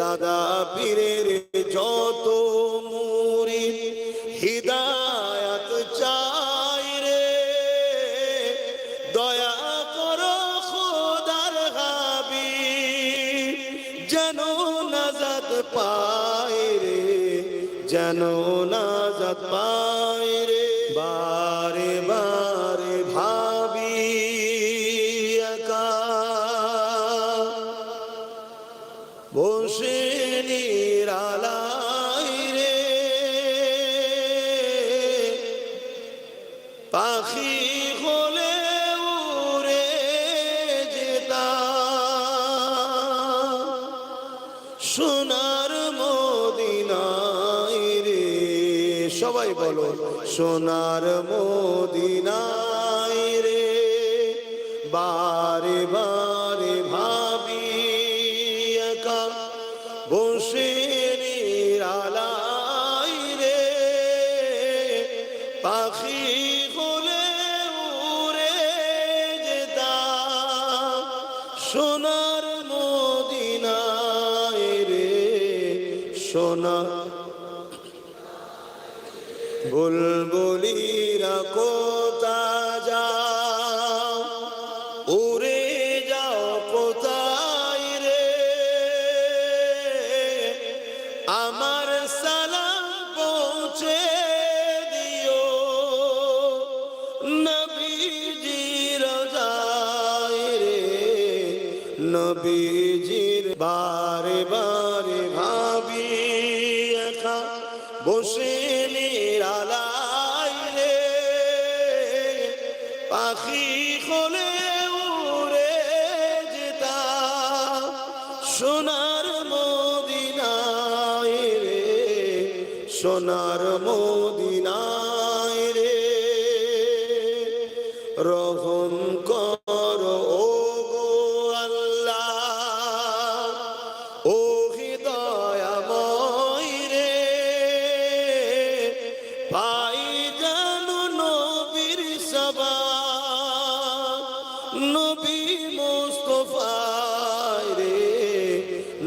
দাদা পীরের যত মুরি হিদায়াত চাই রে। দয়া করো খোদার হাবি যেন নাজাত পাই রে, যেন নাজাত পাই রে। বারে বারে সবাই বলো, সোনার মদিনায় রে। বারে বারে ভাবি একা বসে রে। পাখি সোনার মদিনায় রে। সোনা বুলবুলিরা কোথা যাও? উড়ে যাও কোথায় রে? আমার সালাম পৌঁছে দিও। নবীজির যায় রে। নবীজির বারে বারে ভাবি একা বসে নিরালাই পাখি হলে উড়ে যেতাম। সোনার মদিনায় রে, সোনার মদিনায় রে। রহম কর ও গো আল্লাহ, ও হৃদয়াময় রে। পাই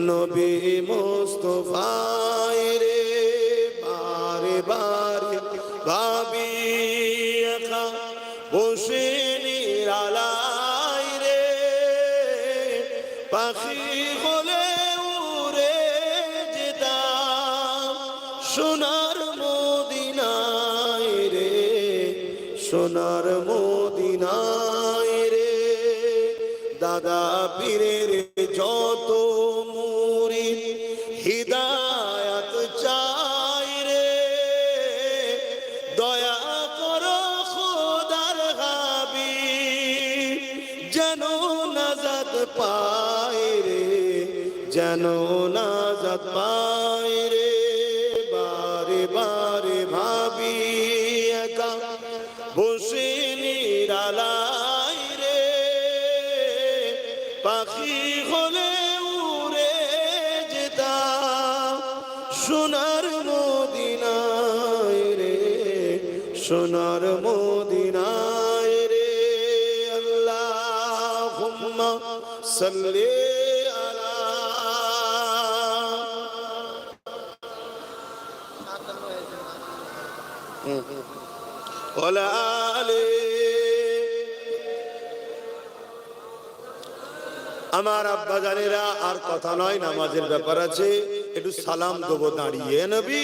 নবী মোস্তফায় রে, বারে বারে ভাবি বসে নিরালাই রে। পাখি হলে উড়ে যেতাম, সোনার মদিনায় রে, সোনার মদিনায় রে। দাদা পীরের পায় রে, যেন নাজাত পায় রে। বারে বারে ভাবি একা, বসে নিরালাই রে। পাখি হলে উড়ে যেতাম, সোনার মদিনায় রে, সোনার মদিনায় রে। আল্লাহ ওলা আমার আব্বা জানেরা, আর কথা নয়, নামাজের ব্যাপার আছে। একটু সালাম দেবো দাঁড়িয়ে, নবী।